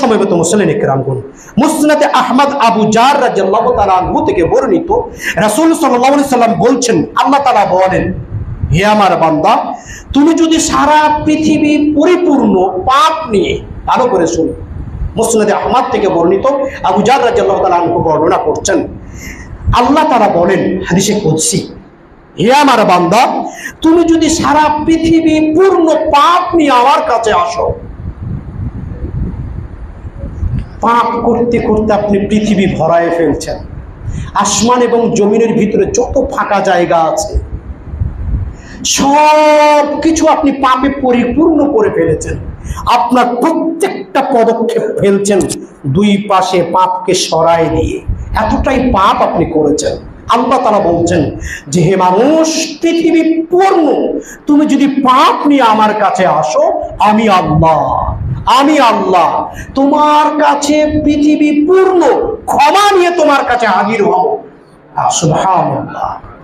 সময়গত মুসলিম ইকরামগুন মুসনাদে আহমদ আবু জার তাআলা আনহু থেকে বর্ণিত রাসূল আলাইহি সাল্লাম বলছেন, আল্লাহ তাআলা বলেন, হে আমার বান্দা, তুমি যদি সারা পৃথিবী পরিপূর্ণ পাপ নিয়ে ভালো করে শুনো। মুসনাদে আহমদ থেকে বর্ণিত আবু জার তাআলা আনহু বর্ণনা করছেন, আল্লাহ তাআলা বলেন, হাদিসে কুদসি, হে আমার বান্দা, তুমি যদি সারা পৃথিবী পূর্ণ পাপ নিয়ে আমার কাছে আসো পাপ করতে করতে আপনি পৃথিবী ভরায় ফেলছেন। আসমান এবং জমিনের ভিতরে যত ফাঁকা জায়গা আছে সব কিছু আপনি পাপে পরিপূর্ণ করে ফেলেছেন। আপনার প্রত্যেকটা পদক্ষেপ ফেলছেন দুই পাশে পাপকে সরায় দিয়ে। এতটাই পাপ আপনি করেছেন। আল্লাহ তারা বলছেন যে, হে মানুষ, পৃথিবী পূর্ণ। তুমি যদি পাপ নিয়ে আমার কাছে আসো, আমি আল্লাহ। আমি আল্লাহ। তোমার কাছে পৃথিবী পূর্ণ ক্ষমা নিয়ে তোমার কাছে হাজির হব। সুবহানাল্লাহ।